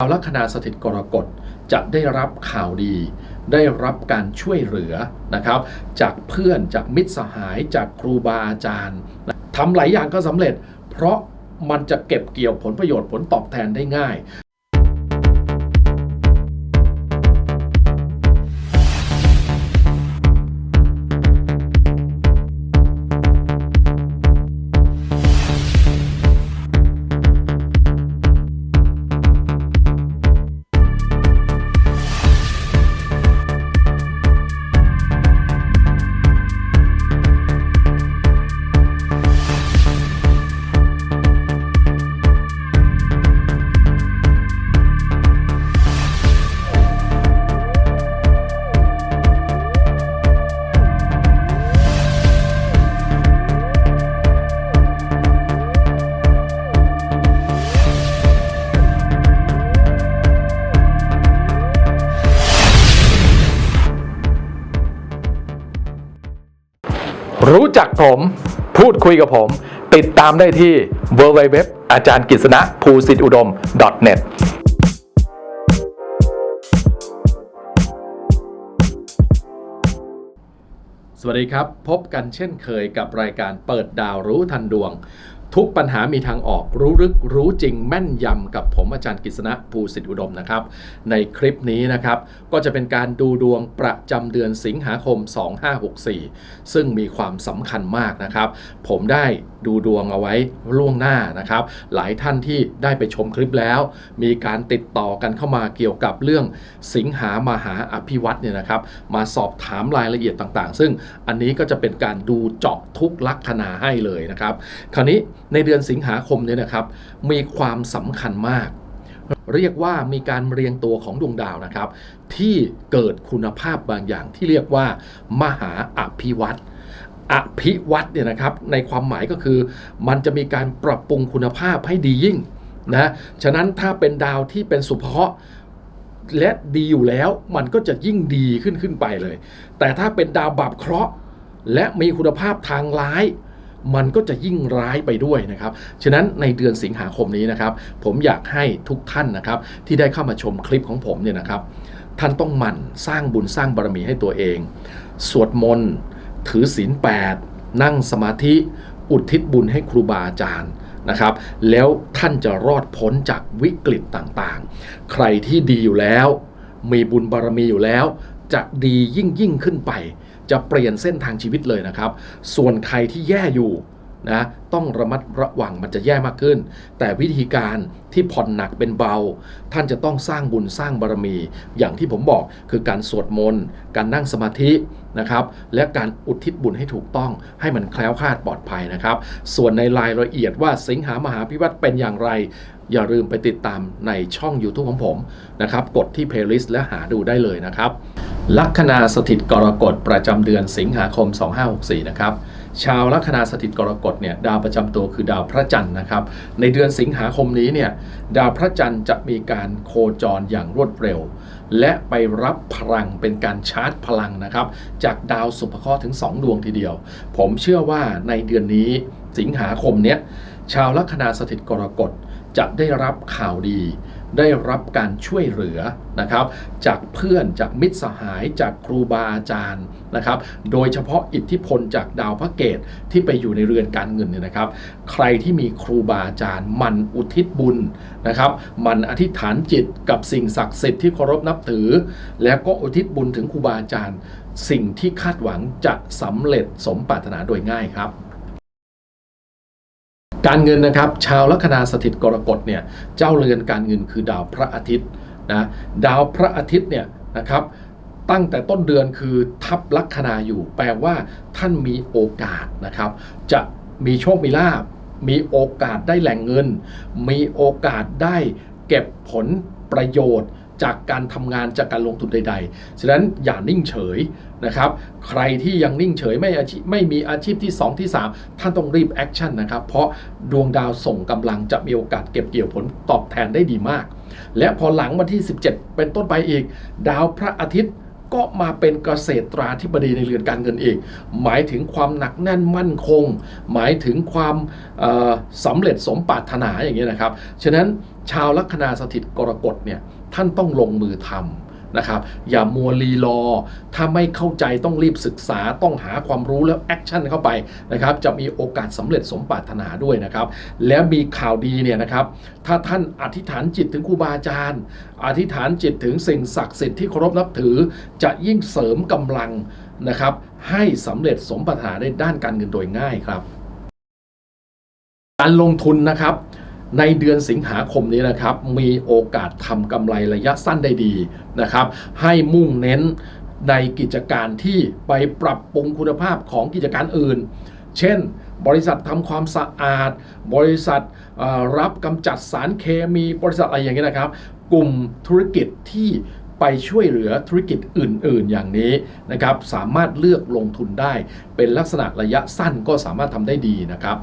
ชาวลัคนาสถิตกรกฎจะได้รับข่าวดี ได้รับการช่วยเหลือนะครับ จากเพื่อนจากมิตรสหายจากครูบาอาจารย์ทำหลายอย่างก็สำเร็จ เพราะมันจะเก็บเกี่ยวผลประโยชน์ผลตอบแทนได้ง่าย รู้จักผม พูดคุยกับผม ติดตามได้ที่ www อาจารย์กิษณะภูสิทธิอุดม .net สวัสดีครับ พบกันเช่นเคยกับรายการเปิดดาวรู้ทันดวง ทุกปัญหามีทางออกรู้ลึกรู้จริงแม่นยำกับผมอาจารย์กฤษณะภูสิทธิอุดมนะครับ ในคลิปนี้นะครับ ก็จะเป็นการดูดวงประจำเดือนสิงหาคม 2564 ซึ่งมีความสำคัญมากนะครับ ผมได้ดูดวงเอาไว้ล่วงหน้านะครับ หลายท่านที่ได้ไปชมคลิปแล้ว มีการติดต่อกันเข้ามาเกี่ยวกับเรื่องสิงหามหาอภิวัตเนี่ยนะครับ มาสอบถามรายละเอียดต่างๆ ซึ่งอันนี้ก็จะเป็นการดูเจาะทุกลัคนาให้เลยนะครับ คราวนี้ในเดือนสิงหาคมเนี่ยนะครับ มีความสำคัญมาก เรียกว่ามีการเรียงตัวของดวงดาวนะครับ ที่เกิดคุณภาพบางอย่างที่เรียกว่า มหาอภิวัตอภิวัตเนี่ยนะครับ ในความหมายก็คือ มันจะมีการปรับปรุงคุณภาพให้ดียิ่งนะฉะนั้นถ้าเป็นดาวที่เป็นสุภเคราะและดีอยู่แล้วมันก็จะยิ่งดีขึ้นขึ้นไปเลย แต่ถ้าเป็นดาวบาปเคราะห์ และมีคุณภาพทางร้าย มันก็จะยิ่งร้ายไปด้วยนะครับ ฉะนั้นในเดือนสิงหาคมนี้นะครับ ผมอยากให้ทุกท่านนะครับ ที่ได้เข้ามาชมคลิปของผมเนี่ยนะครับ ท่านต้องหมั่นสร้างบุญสร้างบารมีให้ตัวเอง สวดมนต์ถือศีลแปดนั่งสมาธิอุทิศบุญให้ครูบาอาจารย์นะครับ แล้วท่านจะรอดพ้นจากวิกฤตต่างๆ ใครที่ดีอยู่แล้ว มีบุญบารมีอยู่แล้ว จะดียิ่งยิ่งขึ้นไป จะเปลี่ยนเส้นทางชีวิตเลยนะครับ ส่วนใครที่แย่อยู่นะต้องระมัดระวังมันจะแย่มากขึ้น แต่วิธีการที่ผ่อนหนักเป็นเบา ท่านจะต้องสร้างบุญสร้างบารมี อย่างที่ผมบอกคือการสวดมนต์ การนั่งสมาธินะครับ และการอุทิศบุญให้ถูกต้องให้มันแคล้วคลาดปลอดภัยนะครับ ส่วนในรายละเอียดว่าสิงหามหาพิวัตรเป็นอย่างไร อย่าลืมไปติดตามในช่อง YouTube ของผมนะครับ กดที่ playlist และหาดูได้เลยนะครับ ลัคนาสถิตกรกฎประจำเดือนสิงหาคม 2564 นะครับ ชาวลัคนาสถิตกรกฎเนี่ยดาวประจำตัวคือดาวพระจันทร์นะครับ ในเดือนสิงหาคมนี้เนี่ยดาวพระจันทร์จะมีการโคจรอย่างรวดเร็ว และไปรับพลังเป็นการชาร์จพลังนะครับ จากดาวสุภเคราะห์ถึง 2 ดวงทีเดียว ผมเชื่อว่าในเดือนนี้สิงหาคมเนี้ยชาวลัคนาสถิตกรกฎ จะได้รับข่าวดี ได้รับการช่วยเหลือนะครับ จากเพื่อนจากมิตรสหายจากครูบาอาจารย์นะครับ โดยเฉพาะอิทธิพลจากดาวพระเกตที่ไปอยู่ในเรือนการเงินเนี่ยนะครับ ใครที่มีครูบาอาจารย์ มันอุทิศบุญนะครับมันอธิษฐานจิตกับสิ่งศักดิ์สิทธิ์ที่เคารพนับถือ แล้วก็อุทิศบุญถึงครูบาอาจารย์ สิ่งที่คาดหวังจะสำเร็จสมปรารถนาโดยง่ายครับ การเงินนะครับ ชาวลัคนาสถิตกรกฎเนี่ยเจ้าเรือนการเงินคือดาวพระอาทิตย์นะดาวพระอาทิตย์เนี่ยนะครับตั้งแต่ต้นเดือนคือทับลัคนาอยู่ แปลว่าท่านมีโอกาสนะครับ จะมีโชคมีลาบ มีโอกาสได้แหล่งเงิน มีโอกาสได้เก็บผลประโยชน์ จากการทำงานจากการลงทุนใด ๆ ฉะนั้นอย่านิ่งเฉยนะครับ ใครที่ยังนิ่งเฉยไม่อาชีพไม่มีอาชีพที่ 2 ที่ 3 ท่านต้องรีบแอคชั่นนะครับ เพราะดวงดาวส่งกำลังจะมีโอกาสเก็บเกี่ยวผลตอบแทนได้ดีมาก และพอหลังวันที่ 17 เป็นต้นไปอีก ดาวพระอาทิตย์ ก็มาเป็นเกษตราธิบดีในเรือนการเงินอีก หมายถึงความหนักแน่นมั่นคง หมายถึงความเอ่อสำเร็จสมปรารถนาอย่างนี้นะครับ ฉะนั้นชาวลัคนาสถิตกรกฎเนี่ยท่านต้องลงมือทำ นะครับอย่ามัวรีรอ ถ้าไม่เข้าใจต้องรีบศึกษาต้องหาความรู้แล้วแอคชั่นเข้าไปนะครับจะมีโอกาสสำเร็จสมปรารถนาด้วยนะครับ แล้วมีข่าวดีเนี่ยนะครับ ถ้าท่านอธิษฐานจิตถึงครูบาอาจารย์ อธิษฐานจิตถึงสิ่งศักดิ์สิทธิ์ที่เคารพนับถือ จะยิ่งเสริมกำลังนะครับ ให้สำเร็จสมปรารถนาในด้านการเงินโดยง่ายครับ การลงทุนนะครับ ในเดือนสิงหาคมนี้นะครับ มีโอกาสทำกำไรระยะสั้นได้ดีนะครับ ให้มุ่งเน้นในกิจการที่ไปปรับปรุงคุณภาพของกิจการอื่น เช่น บริษัททำความสะอาด บริษัทรับกำจัดสารเคมี บริษัทอะไรอย่างนี้ยนะครับ กลุ่มธุรกิจที่ไปช่วยเหลือธุรกิจอื่น ๆ อย่างนี้นะครับ สามารถเลือกลงทุนได้ เป็นลักษณะระยะสั้นก็สามารถทำได้ดีนะครับ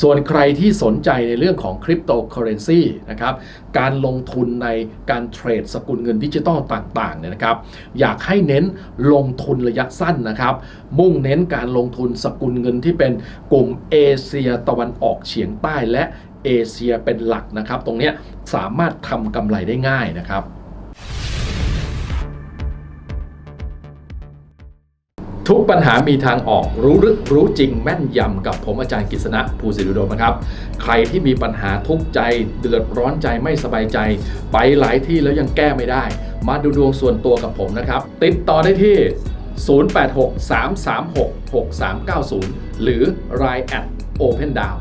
ส่วนใครที่สนใจในเรื่องของคริปโตเคอเรนซีนะครับการลงทุนในการเทรดสกุลเงินดิจิตอลต่างๆเนี่ยนะครับอยากให้เน้นลงทุนระยะสั้นนะครับ มุ่งเน้นการลงทุนสกุลเงินที่เป็นกลุ่มเอเชียตะวันออกเฉียงใต้และเอเชียเป็นหลักนะครับ ตรงนี้สามารถทำกำไรได้ง่ายนะครับ ทุกปัญหามีทางออกรู้ลึกรู้จริงแม่นยำกับผมอาจารย์กฤษณะภูสิริโดมนะครับ ใครที่มีปัญหาทุกข์ใจ เดือดร้อนใจไม่สบายใจ ไปหลายที่แล้วยังแก้ไม่ได้ มาดูดวงส่วนตัวกับผมนะครับ ติดต่อได้ที่ 0863366390 หรือ line at open down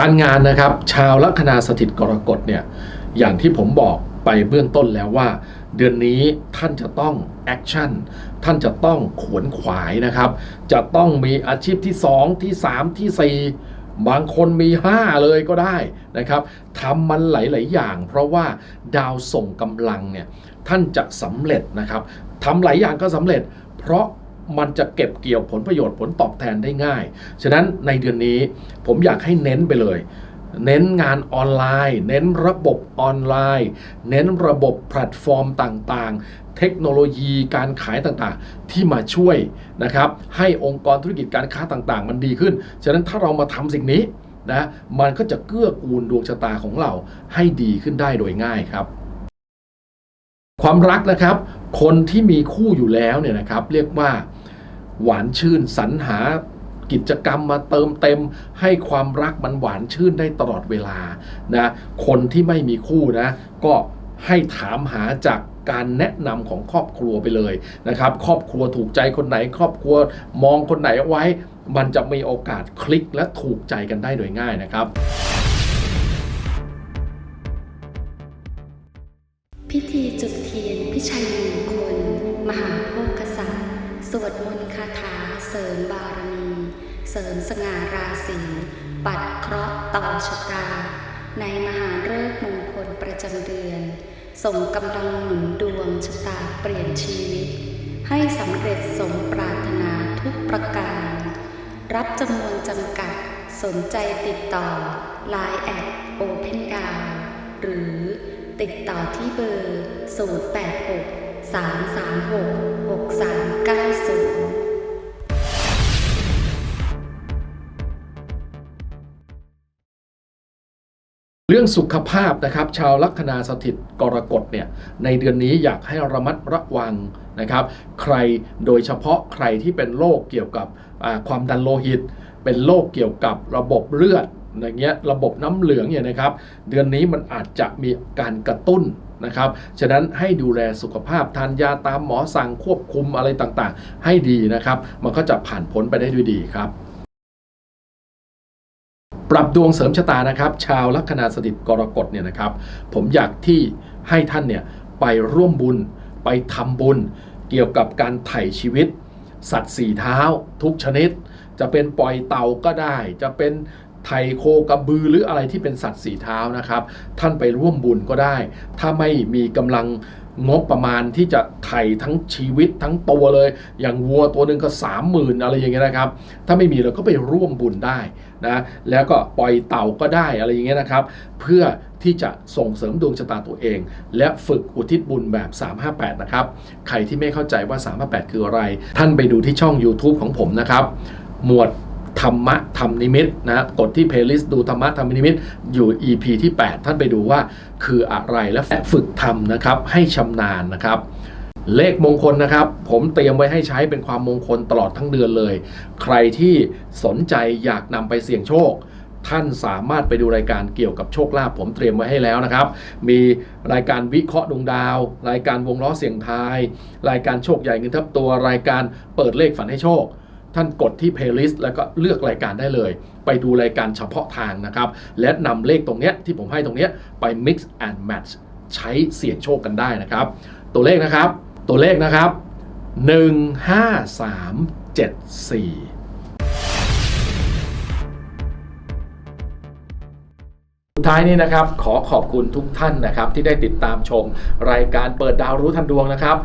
การงานนะครับ ชาวลัคนาสถิตกรกฎเนี่ย อย่างที่ผมบอกไปเบื้องต้นแล้วว่า เดือนนี้ท่านจะต้องแอคชั่นท่านจะต้องขวนขวายนะครับ จะต้องมีอาชีพที่ 2 ที่ 3 ที่ 4 บางคนมี 5 เลยก็ได้นะครับทำมันหลาย ๆ อย่าง เพราะว่าดาวส่งกำลังเนี่ยท่านจะสำเร็จนะครับทำหลายอย่างก็สำเร็จ เพราะมันจะเก็บเกี่ยวผลประโยชน์ผลตอบแทนได้ง่าย ฉะนั้นในเดือนนี้ผมอยากให้เน้นไปเลย เน้นงานออนไลน์ เน้นระบบออนไลน์ เน้นระบบแพลตฟอร์มต่างๆ เทคโนโลยีการขายต่างๆ ที่มาช่วยนะครับให้องค์กรธุรกิจการค้าต่างๆ มันดีขึ้น ฉะนั้นถ้าเรามาทำสิ่งนี้นะมันก็จะเกื้อกูลดวงชะตาของเราให้ดีขึ้นได้โดยง่ายครับ ความรักนะครับ คนที่มีคู่อยู่แล้วเนี่ยนะครับ เรียกว่าหวานชื่นสรรหา กิจกรรมมาเติมเต็ม ให้ความรักมันหวานชื่นได้ตลอดเวลานะคนที่ไม่มีคู่นะ ก็ให้ถามหาจากการแนะนำของครอบครัวไปเลยนะครับ ครอบครัวถูกใจคนไหน ครอบครัวมองคนไหนไว้ มันจะมีโอกาสคลิกและถูกใจกันได้โดยง่ายนะครับ พิธี คาถาเสริมบารมี เสริมสง่าราศีปัดเคราะห์ต่อชะตา ในมหาฤกษ์มงคลประจำเดือน ส่งกำลังหนุนดวงชะตาเปลี่ยนชีวิต ให้สำเร็จสมปรารถนาทุกประการ รับจำนวนจำกัดสนใจติดต่อ Line แอด Open d o w n หรือติดต่อที่เบอร์ 086 336 6390เรื่องสุขภาพนะครับ ชาวลัคนาสถิตกรกฎเนี่ยในเดือนนี้อยากให้ระมัดระวังนะครับ ใครโดยเฉพาะใครที่เป็นโรคเกี่ยวกับความดันโลหิต เป็นโรคเกี่ยวกับระบบเลือดอย่างเงี้ยระบบน้ำเหลืองเนี่ยนะครับ เดือนนี้มันอาจจะมีการกระตุ้น นะครับ ฉะนั้นให้ดูแลสุขภาพทานยาตามหมอสั่งควบคุมอะไรต่างๆ ให้ดีนะครับ มันก็จะผ่านพ้นไปได้ด้วยดีครับปรับดวงเสริมชะตานะครับ ชาวลัคนาสถิตกรกฎเนี่ยนะครับ ผมอยากที่ให้ท่านเนี่ยไปร่วมบุญไปทำบุญ เกี่ยวกับการไถ่ชีวิต สัตว์สี่เท้า ทุกชนิด จะเป็นปล่อยเต่าก็ได้ จะเป็น ไถโคกระบือหรืออะไรที่เป็นสัตว์สีเท้านะครับ ท่านไปร่วมบุญก็ได้ ถ้าไม่มีกำลังงบประมาณที่จะไถ่ทั้งชีวิตทั้งตัวเลย อย่างวัวตัวหนึ่งก็สามหมื่นอะไรอย่างเงี้ยนะครับ ถ้าไม่มีเราก็ไปร่วมบุญได้นะแล้วก็ปล่อยเต่าก็ได้อะไรอย่างเงี้ยนะครับ เพื่อที่จะส่งเสริมดวงชะตาตัวเอง และฝึกอุทิศบุญแบบ 358 นะครับ ใครที่ไม่เข้าใจว่า 358 คืออะไร ท่านไปดูที่ช่อง YouTube ของผมนะครับ หมวด ธรรมะธรรมนิมิตนะกดที่ playlist ดูธรรมะธรรมนิมิตอยู่ EP ที่ 8 ท่านไปดูว่าคืออะไรและฝึกทำนะครับให้ชำนาญนะครับ เลขมงคลนะครับ ผมเตรียมไว้ให้ใช้เป็นความมงคลตลอดทั้งเดือนเลย ใครที่สนใจอยากนำไปเสี่ยงโชคท่านสามารถไปดูรายการเกี่ยวกับโชคลาภผมเตรียมไว้ให้แล้วนะครับ มีรายการวิเคราะห์ดวงดาว รายการวงล้อเสียงทาย รายการโชคใหญ่เงินทับตัว รายการเปิดเลขฝันให้โชค ท่านกดที่ playlist แล้วก็เลือกรายการได้เลย ไปดูรายการเฉพาะทางนะครับ และนำเลขตรงเนี้ยที่ผมให้ตรงเนี้ยไป mix and match ใช้เสี่ยงโชคกันได้นะครับ ตัวเลขนะครับ ตัวเลขนะครับ 15374สุดท้ายนี้นะครับขอขอบคุณทุกท่านนะครับที่ได้ติดตามชม รายการเปิดดาวรู้ทันดวงนะครับ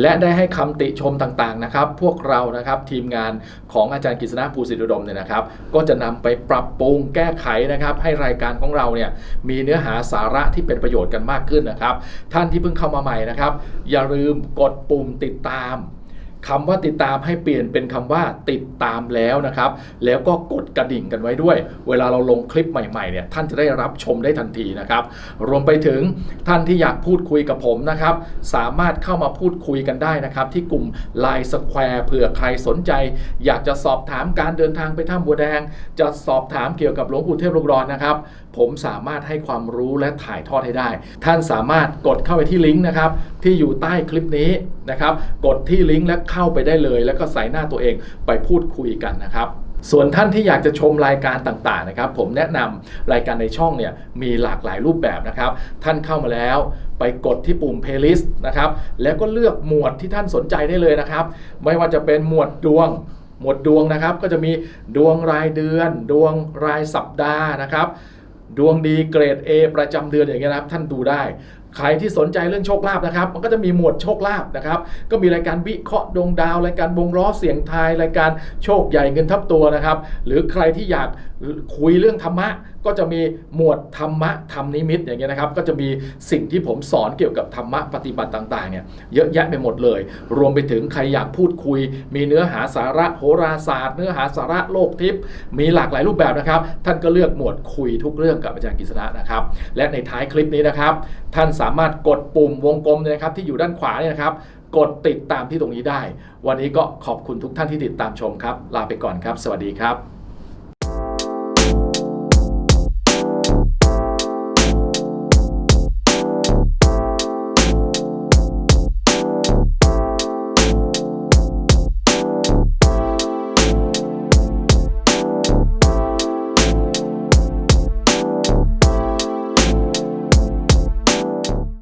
และได้ให้คำติชมต่างๆนะครับ พวกเรานะครับทีมงานของอาจารย์กฤษณะภูสิทธิอุดมเนี่ยนะครับ ก็จะนำไปปรับปรุงแก้ไขนะครับ ให้รายการของเราเนี่ยมีเนื้อหาสาระที่เป็นประโยชน์กันมากขึ้นนะครับ ท่านที่เพิ่งเข้ามาใหม่นะครับ อย่าลืมกดปุ่มติดตาม คำว่าติดตามให้เปลี่ยนเป็นคำว่าติดตามแล้วนะครับ แล้วก็กดกระดิ่งกันไว้ด้วย เวลาเราลงคลิปใหม่ๆเนี่ยท่านจะได้รับชมได้ทันทีนะครับ รวมไปถึงท่านที่อยากพูดคุยกับผมนะครับ สามารถเข้ามาพูดคุยกันได้นะครับ ที่กลุ่ม Line Square เผื่อใครสนใจ อยากจะสอบถามการเดินทางไปถ้ำบัวแดง จะสอบถามเกี่ยวกับหลวงปู่เทพลูกรอนนะครับผมสามารถให้ความรู้และถ่ายทอดให้ได้ ท่านสามารถกดเข้าไปที่ลิงก์นะครับ ที่อยู่ใต้คลิปนี้นะครับ กดที่ลิงก์และเข้าไปได้เลย แล้วก็ใส่หน้าตัวเองไปพูดคุยกันนะครับส่วนท่านที่อยากจะชมรายการต่างๆนะครับ ผมแนะนำรายการในช่องเนี่ยมีหลากหลายรูปแบบนะครับ ท่านเข้ามาแล้วไปกดที่ปุ่ม playlist นะครับ แล้วก็เลือกหมวดที่ท่านสนใจได้เลยนะครับ ไม่ว่าจะเป็นหมวดดวง หมวดดวงนะครับ ก็จะมีดวงรายเดือน ดวงรายสัปดาห์นะครับ ดวงดีเกรด A ประจำเดือนอย่างเงี้ยนะครับท่านดูได้ ใครที่สนใจเรื่องโชคลาภนะครับ มันก็จะมีหมวดโชคลาภนะครับ ก็มีรายการวิเคราะห์ดวงดาว รายการวงล้อเสียงทาย รายการโชคใหญ่เงินทับตัวนะครับ หรือใครที่อยากคุยเรื่องธรรมะ ก็จะมีหมวดธรรมะธรรมนิมิตอย่างเงี้ยนะครับ ก็จะมีสิ่งที่ผมสอนเกี่ยวกับธรรมะปฏิบัติต่างๆเนี่ยเยอะแยะไปหมดเลย รวมไปถึงใครอยากพูดคุย มีเนื้อหาสาระโหราศาสตร์ เนื้อหาสาระโลกทิพย์มีหลากหลายรูปแบบนะครับ ท่านก็เลือกหมวดคุยทุกเรื่องกับอาจารย์กฤษณะนะครับ และในท้ายคลิปนี้นะครับ ท่านสามารถกดปุ่มวงกลมนะครับที่อยู่ด้านขวาเนี่ยนะครับกดติดตามที่ตรงนี้ได้ วันนี้ก็ขอบคุณทุกท่านที่ติดตามชมครับ ลาไปก่อนครับ สวัสดีครับ